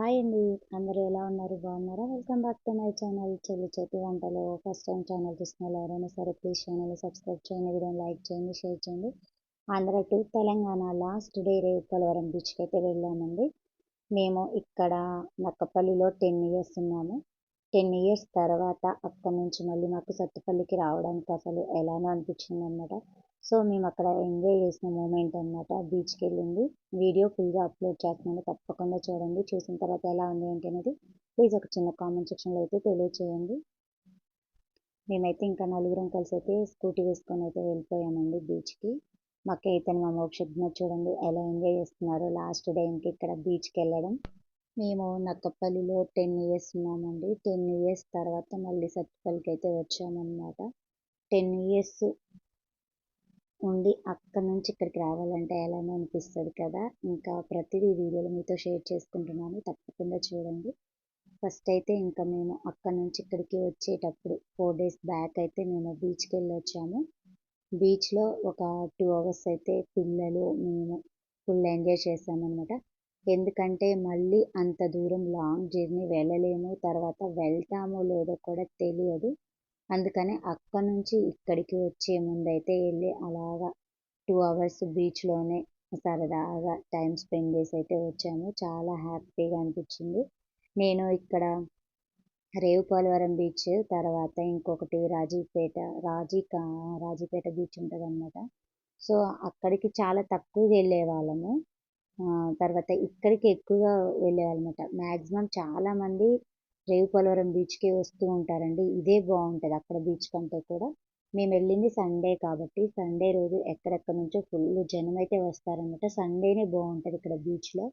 Hi అండి అందరూ ఎలా ఉన్నారు? బాగున్నారా? Welcome back to my channel చెల్లి చేతి వంటలు. ఫస్ట్ టైం ఛానల్ చూసిన ఎవరైనా సరే ప్లీజ్ ఛానల్ సబ్స్క్రైబ్ చేయండి వీడియో లైక్ చేయండి షేర్ చేయండి. Andhra to Telangana last day రేపు పోలవరం బీచ్కి అయితే వెళ్ళామండి. మేము ఇక్కడ నక్కపల్లిలో టెన్ ఇయర్స్ ఉన్నాము. టెన్ ఇయర్స్ తర్వాత అక్కడి నుంచి మళ్ళీ మాకు సత్తుపల్లికి రావడానికి అసలు ఎలానో అనిపించింది అనమాట సో మేము అక్కడ ఎంజాయ్ చేసిన మూమెంట్ అనమాట బీచ్కి వెళ్ళింది వీడియో ఫుల్గా అప్లోడ్ చేస్తున్నాను. తప్పకుండా చూడండి. చూసిన తర్వాత ఎలా ఉంది ఏంటి అనేది ప్లీజ్ ఒక చిన్న కామెంట్ సెక్షన్లో అయితే తెలియచేయండి. మేమైతే ఇంకా నలుగురం కలిసి అయితే స్కూటీ వేసుకొని అయితే వెళ్ళిపోయామండి బీచ్కి. మాకు అయితే మా మోక్షజ్ఞ చూడండి ఎలా ఎంజాయ్ చేస్తున్నారు లాస్ట్ డే ఇంక ఇక్కడ బీచ్కి వెళ్ళడం మేము నక్కపల్లిలో టెన్ ఇయర్స్ ఉన్నామండి. టెన్ ఇయర్స్ తర్వాత మళ్ళీ సత్తుపల్లికి అయితే వచ్చామన్నమాట. టెన్ ఇయర్స్ ఉండి అక్కడ నుంచి ఇక్కడికి రావాలంటే ఎలానో అనిపిస్తుంది కదా. ఇంకా ప్రతిదీ వీడియోలో మీతో షేర్ చేసుకుంటున్నాను. తప్పకుండా చూడండి. ఫస్ట్ అయితే ఇంకా మేము అక్కడ నుంచి ఇక్కడికి వచ్చేటప్పుడు ఫోర్ డేస్ బ్యాక్ అయితే మేము బీచ్కి వెళ్ళి వచ్చాము. బీచ్లో ఒక టూ అవర్స్ అయితే పిల్లలు మేము ఫుల్ ఎంజాయ్ చేసామన్నమాట ఎందుకంటే మళ్ళీ అంత దూరం లాంగ్ జర్నీ వెళ్ళలేము. తర్వాత వెళ్తామో లేదో కూడా తెలియదు. అందుకని అక్కడ నుంచి ఇక్కడికి వచ్చే ముందైతే వెళ్ళి అలాగా టూ అవర్స్ బీచ్లోనే సరదాగా టైం స్పెండ్ చేసి అయితే వచ్చాము. చాలా హ్యాపీగా అనిపించింది. నేను ఇక్కడ రేవుపాలవరం బీచ్ తర్వాత ఇంకొకటి రాజీపేట రాజీ రాజీపేట బీచ్ ఉంటుంది అన్నమాట సో అక్కడికి చాలా తక్కువ వెళ్ళే వాళ్ళము తర్వాత ఇక్కడికి ఎక్కువగా వెళ్ళేవాళ్ళమాట. మ్యాక్సిమం చాలామంది రేవుపోలవరం బీచ్కి వస్తూ ఉంటారండి. ఇదే బాగుంటుంది. అక్కడ బీచ్ కంటే కూడా మేము వెళ్ళింది సండే కాబట్టి సండే రోజు ఎక్కడెక్కడ నుంచో ఫుల్ జనం అయితే వస్తారనమాట సండేనే బాగుంటుంది ఇక్కడ బీచ్లో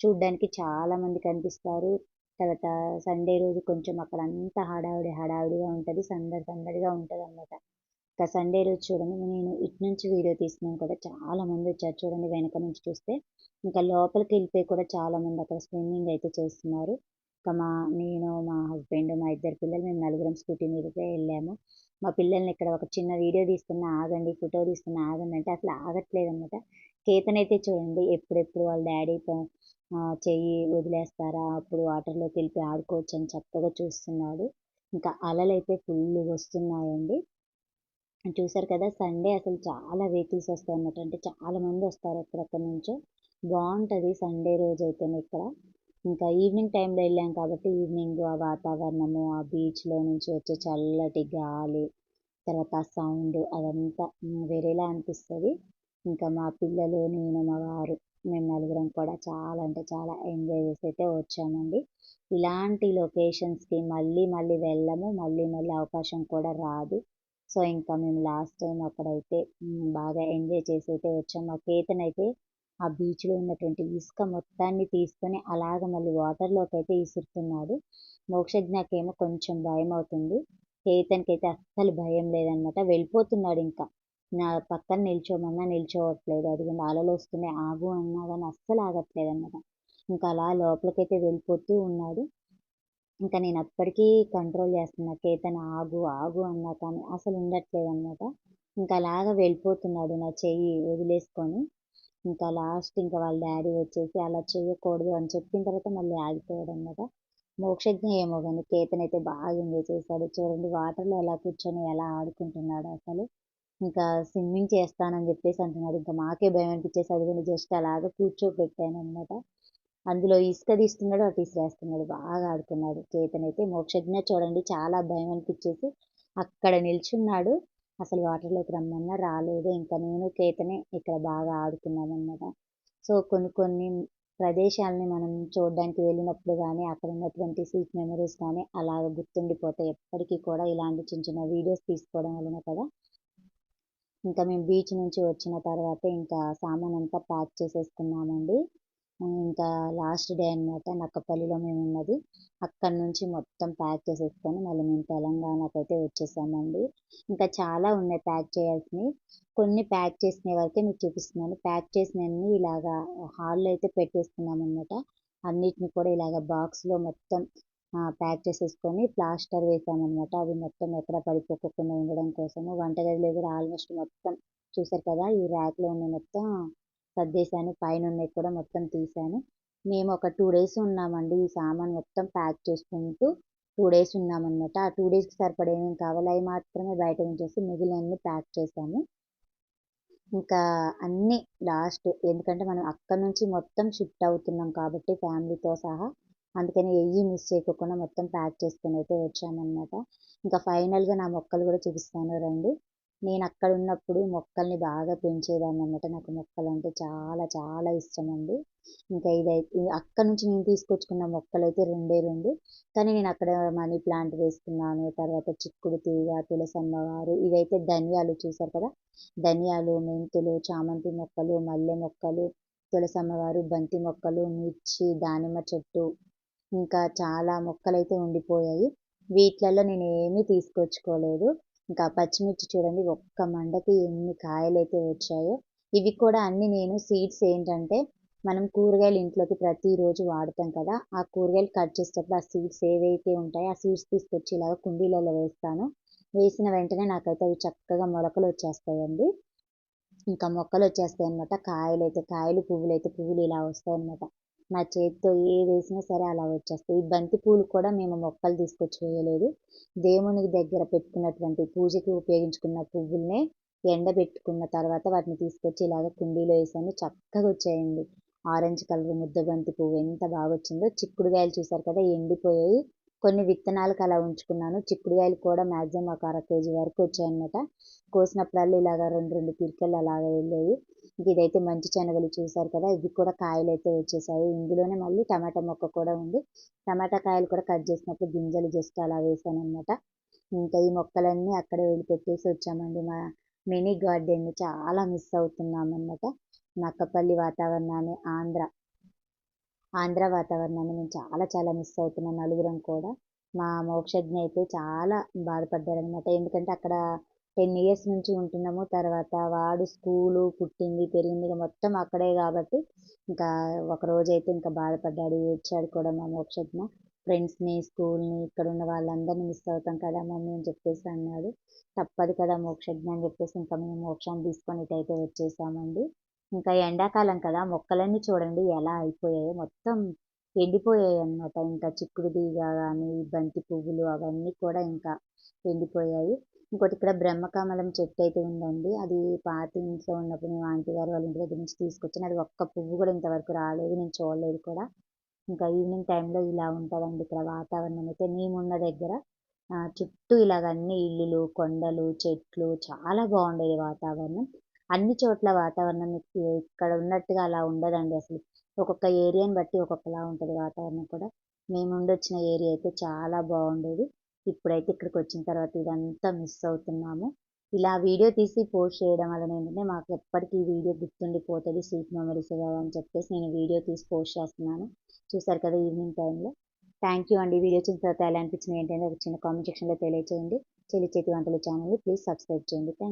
చూడ్డానికి చాలా మంది కనిపిస్తారు. తర్వాత సండే రోజు కొంచెం అక్కడ అంతా హడావిడి హడావిడిగా ఉంటుంది. సందడి సందడిగా ఉంటుంది అనమాట ఇంకా సండే రోజు చూడండి. నేను ఇటు నుంచి వీడియో తీసినాను కూడా చాలా మంది వచ్చారు చూడండి. వెనక నుంచి చూస్తే ఇంకా లోపలికి వెళ్ళిపోయి కూడా చాలా మంది అక్కడ స్విమ్మింగ్ అయితే చేస్తున్నారు. ఇంకా మా నేను మా హస్బెండ్ మా ఇద్దరు పిల్లలు మేము నలుగురం స్కూటీ మీదకే వెళ్ళాము. మా పిల్లల్ని ఇక్కడ ఒక చిన్న వీడియో తీసుకున్న ఆగండి ఫోటో తీసుకున్న ఆగండి అంటే అసలు ఆగట్లేదు అనమాట కేతనైతే చూడండి ఎప్పుడెప్పుడు వాళ్ళ డాడీ చెయ్యి వదిలేస్తారా అప్పుడు వాటర్లోకి వెళ్ళి ఆడుకోవచ్చు అని చక్కగా చూస్తున్నాడు. ఇంకా అలలు అయితే ఫుల్ వస్తున్నాయండి. చూసారు కదా సండే అసలు చాలా వెహికల్స్ వస్తాయి అన్నమాట అంటే చాలా మంది వస్తారు ఎక్కడెక్కడి నుంచో. బాగుంటుంది సండే రోజు అయితే ఇక్కడ. ఇంకా ఈవినింగ్ టైంలో వెళ్ళాం కాబట్టి ఈవినింగ్ ఆ వాతావరణము ఆ బీచ్లో నుంచి వచ్చే చల్లటి గాలి తర్వాత ఆ సౌండ్ అదంతా వేరేలా అనిపిస్తుంది. ఇంకా మా పిల్లలు నేను మా వారు మేము నలుగురం కూడా చాలా అంటే చాలా ఎంజాయ్ చేసి అయితే వచ్చామండి. ఇలాంటి లొకేషన్స్కి మళ్ళీ మళ్ళీ వెళ్ళము మళ్ళీ మళ్ళీ అవకాశం కూడా రాదు. సో ఇంకా మేము లాస్ట్ టైం అక్కడైతే బాగా ఎంజాయ్ చేసి అయితే వచ్చాము మా కేతన్ అయితే ఆ బీచ్లో ఉన్నటువంటి ఇసుక మొత్తాన్ని తీసుకొని అలాగ మళ్ళీ వాటర్లోకి అయితే ఇసురుతున్నాడు మోక్షజ్ఞకేమో కొంచెం భయం అవుతుంది కేతన్కి అయితే అస్సలు భయం లేదనమాట. వెళ్ళిపోతున్నాడు ఇంకా. నా పక్కన నిల్చోమన్నా నిల్చోవట్లేదు. అది అలలు వస్తున్నాయి ఆగు అన్నా కానీ అస్సలు ఆగట్లేదు అనమాట ఇంకా అలా లోపలికైతే వెళ్ళిపోతూ ఉన్నాడు. ఇంకా నేను అప్పటికీ కంట్రోల్ చేస్తున్నా. కేతన్ ఆగు ఆగు అన్నా కానీ అసలు ఉండట్లేదు అనమాట ఇంకా అలాగ వెళ్ళిపోతున్నాడు నా చెయ్యి వదిలేసుకొని. ఇంకా లాస్ట్ ఇంకా వాళ్ళ డాడీ వచ్చేసి అలా చేయకూడదు అని చెప్పిన తర్వాత మళ్ళీ ఆగిపోయాడు అనమాట మోక్షజ్ఞ ఏమో కానీ కేతన్ అయితే బాగా ఎంజాయ్ చేశాడు. చూడండి వాటర్లో ఎలా కూర్చొని ఎలా ఆడుకుంటున్నాడు అసలు. ఇంకా స్విమ్మింగ్ చేస్తానని చెప్పేసి అంటున్నాడు. ఇంకా మాకే భయం అనిపించేసి అది జస్ట్ అలాగా కూర్చోబెట్టాను అనమాట అందులో ఇసుక తీస్తున్నాడు అటు ఇసిరేస్తున్నాడు బాగా ఆడుకున్నాడు కేతన్ అయితే మోక్షజ్ఞ చూడండి చాలా భయం అనిపించేసి అక్కడ నిల్చున్నాడు. అసలు వాటర్లోకి రమ్మన్నా రాలేదు. ఇంకా నేను కేతనే ఇక్కడ బాగా ఆడుకున్నామన్నమాట సో కొన్ని కొన్ని ప్రదేశాలని మనం చూడడానికి వెళ్ళినప్పుడు కానీ అక్కడ ఉన్నటువంటి స్వీట్ మెమరీస్ కానీ అలాగ గుర్తుండిపోతాయి. ఎప్పటికీ కూడా ఇలాంటి చిన్న చిన్న వీడియోస్ తీసుకోవడం వలన కదా. ఇంకా మేము బీచ్ నుంచి వచ్చిన తర్వాత ఇంకా సామాన్ అంతా ప్యాక్ చేసేసుకున్నామండి. ఇంకా లాస్ట్ డే అనమాట నక్కపల్లిలో మేము ఉన్నది అక్కడ నుంచి మొత్తం ప్యాక్ చేసేసుకొని మళ్ళీ మేము తెలంగాణకు అయితే వచ్చేసామండి. ఇంకా చాలా ఉన్నాయి ప్యాక్ చేయాల్సినవి. కొన్ని ప్యాక్ చేసిన వరకే మీకు చూపిస్తున్నాను. ప్యాక్ చేసినవన్నీ ఇలాగా హాల్లో అయితే పెట్టేసుకున్నాం అనమాట అన్నిటిని కూడా ఇలాగ బాక్స్లో మొత్తం ప్యాక్ చేసేసుకొని ప్లాస్టర్ వేసామన్నమాట. అవి మొత్తం ఎక్కడ పడిపోకుండా ఉండడం కోసము. వంటగదిలో కూడా ఆల్మోస్ట్ మొత్తం చూసారు కదా ఈ ర్యాక్లో ఉన్న మొత్తం సర్దేశాను. పైన ఉన్నవి కూడా మొత్తం తీశాను. మేము ఒక టూ డేస్ ఉన్నామండి ఈ సామాను మొత్తం ప్యాక్ చేసుకుంటూ టూ డేస్ ఉన్నామన్నమాట. ఆ టూ డేస్కి సరిపడా ఏమేమి కావాలో అవి మాత్రమే బయట ఉంచేసి మిగిలినన్ని ప్యాక్ చేసాము ఇంకా అన్నీ లాస్ట్ ఎందుకంటే మనం అక్కడ నుంచి మొత్తం షిఫ్ట్ అవుతున్నాం కాబట్టి ఫ్యామిలీతో సహా. అందుకని ఏ మిస్ చేయకుండా మొత్తం ప్యాక్ చేసుకుని అయితే వచ్చామన్నమాట. ఇంకా ఫైనల్గా నా మొక్కలు కూడా చూపిస్తాను రండి. నేను అక్కడ ఉన్నప్పుడు మొక్కల్ని బాగా పెంచేదాన్ని అనమాట నాకు మొక్కలు అంటే చాలా చాలా ఇష్టం అండి ఇంకా ఇదైతే అక్కడ నుంచి నేను తీసుకొచ్చుకున్న మొక్కలు అయితే రెండే రెండు. కానీ నేను అక్కడ మనీ ప్లాంట్ వేసుకున్నాను. తర్వాత చిక్కుడు తీగ తులసమ్మవారు ఇదైతే ధనియాలు చూసారు కదా? ధనియాలు మెంతులు చామంతి మొక్కలు మల్లె మొక్కలు తులసమ్మవారు బంతి మొక్కలు మిర్చి దానిమ్మ చెట్టు. ఇంకా చాలా మొక్కలైతే ఉండిపోయాయి. వీటిలలో నేను ఏమీ తీసుకొచ్చుకోలేదు. ఇంకా పచ్చిమిర్చి చూడండి ఒక్క మండకి ఎన్ని కాయలు అయితే వచ్చాయో ఇవి కూడా అన్ని నేను సీడ్స్ ఏంటంటే మనం కూరగాయలు ఇంట్లోకి ప్రతిరోజు వాడతాం కదా ఆ కూరగాయలు కట్ చేసేటప్పుడు ఆ సీడ్స్ ఏవైతే ఉంటాయో ఆ సీడ్స్ తీసుకొచ్చి ఇలాగ కుండీలలో వేస్తాను. వేసిన వెంటనే నాకైతే అవి చక్కగా మొలకలు వచ్చేస్తాయండి. ఇంకా మొక్కలు వచ్చేస్తాయి అనమాట కాయలు అయితే కాయలు పువ్వులు అయితే పువ్వులు ఇలా వస్తాయి అనమాట నా చేతితో ఏ వేసినా సరే అలా వచ్చేస్తాయి. ఈ బంతి పూలు కూడా మేము మొక్కలు తీసుకొచ్చి వేయలేదు. దేవునికి దగ్గర పెట్టుకున్నటువంటి పూజకి ఉపయోగించుకున్న పువ్వుల్నే ఎండబెట్టుకున్న తర్వాత వాటిని తీసుకొచ్చి ఇలాగ కుండీలో వేసాను. చక్కగా వచ్చాయండి. ఆరెంజ్ కలర్ ముద్ద బంతి పువ్వు ఎంత బాగా వచ్చిందో చిక్కుడుగాయలు చూసారు కదా ఎండిపోయాయి. కొన్ని విత్తనాలకు అలా ఉంచుకున్నాను. చిక్కుడుగాయలు కూడా మ్యాక్సిమం ఒక అర కేజీ వరకు వచ్చాయన్నమాట. కోసినప్పుడల్లా ఇలాగ రెండు రెండు పిరికెళ్ళు అలాగ వెళ్ళాయి. ఇదైతే మంచి శనగలు చూసారు కదా ఇవి కూడా కాయలు అయితే వచ్చేసాయి. ఇందులోనే మళ్ళీ టమాటా మొక్క కూడా ఉంది. టమాటా కాయలు కూడా కట్ చేసినప్పుడు గింజలు జస్ట్ అలా వేసాను అనమాట ఇంకా ఈ మొక్కలన్నీ అక్కడే వదిలిపెట్టేసి వచ్చామండి. మా మినీ గార్డెన్ని చాలా మిస్ అవుతున్నాం అన్నమాట నక్కపల్లి వాతావరణాన్ని ఆంధ్ర ఆంధ్ర వాతావరణాన్ని మేము చాలా చాలా మిస్ అవుతున్నాం నలుగురం కూడా. మా మోక్షజ్ఞ అయితే చాలా బాధపడ్డారనమాట ఎందుకంటే అక్కడ టెన్ ఇయర్స్ నుంచి ఉంటున్నాము. తర్వాత వాడు స్కూలు పుట్టింది పెరిగింది ఇక మొత్తం అక్కడే కాబట్టి ఇంకా ఒకరోజు అయితే ఇంకా బాధపడ్డాడు ఏడ్చాడు కూడా మా మోక్షజ్ఞ. ఫ్రెండ్స్ని స్కూల్ని ఇక్కడ ఉన్న వాళ్ళందరినీ మిస్ అవుతాం కదా మమ్మీ అని చెప్పేసి అన్నాడు. తప్పదు కదా మోక్షజ్ఞ అని చెప్పేసి ఇంకా మేము మోక్షాన్ని తీసుకొని ఇటైతే వచ్చేసామండి. ఇంకా ఎండాకాలం కదా మొక్కలన్నీ చూడండి ఎలా అయిపోయాయో. మొత్తం ఎండిపోయాయి అన్నమాట. ఇంకా చిక్కుడు తీగ కానీ బంతి పువ్వులు అవన్నీ కూడా ఇంకా ఎండిపోయాయి. ఇంకోటి ఇక్కడ బ్రహ్మకమలం చెట్టు అయితే ఉందండి. అది పాత ఇంట్లో ఉన్నప్పుడు మేము ఆంటీ గారు వాళ్ళ ఇంటి దగ్గర నుంచి తీసుకొచ్చాను. అది ఒక్క పువ్వు కూడా ఇంతవరకు రాలేదు నేను చూడలేదు కూడా. ఇంకా ఈవినింగ్ టైంలో ఇలా ఉంటుందండి ఇక్కడ వాతావరణం అయితే. మేమున్న దగ్గర చుట్టూ ఇలాగ అన్ని ఇల్లులు కొండలు చెట్లు చాలా బాగుండేది వాతావరణం. అన్ని చోట్ల వాతావరణం ఇక్కడ ఉన్నట్టుగా అలా ఉండదండి అసలు. ఒక్కొక్క ఏరియాని బట్టి ఒక్కొక్కలా ఉంటుంది వాతావరణం కూడా. మేము ఉండొచ్చిన ఏరియా అయితే చాలా బాగుండేది. ఇప్పుడైతే ఇక్కడికి వచ్చిన తర్వాత ఇదంతా మిస్ అవుతున్నాము. ఇలా వీడియో తీసి పోస్ట్ చేయడం వలన ఏంటంటే మాకు ఎప్పటికీ ఈ వీడియో గుర్తుండిపోతుంది స్వీట్ మెమరీస్ అని చెప్పేసి నేను వీడియో తీసి పోస్ట్ చేస్తున్నాను. చూసారు కదా ఈవినింగ్ టైంలో. థ్యాంక్ యూ అండి. వీడియో చూసిన తర్వాత ఎలా అనిపించింది ఏంటంటే ఒక చిన్న కామెంట్ సెక్షన్లో తెలియచేయండి. చెల్లి చేతి వంటలు ఛానల్ని ప్లీజ్ సబ్స్క్రైబ్ చేయండి. థ్యాంక్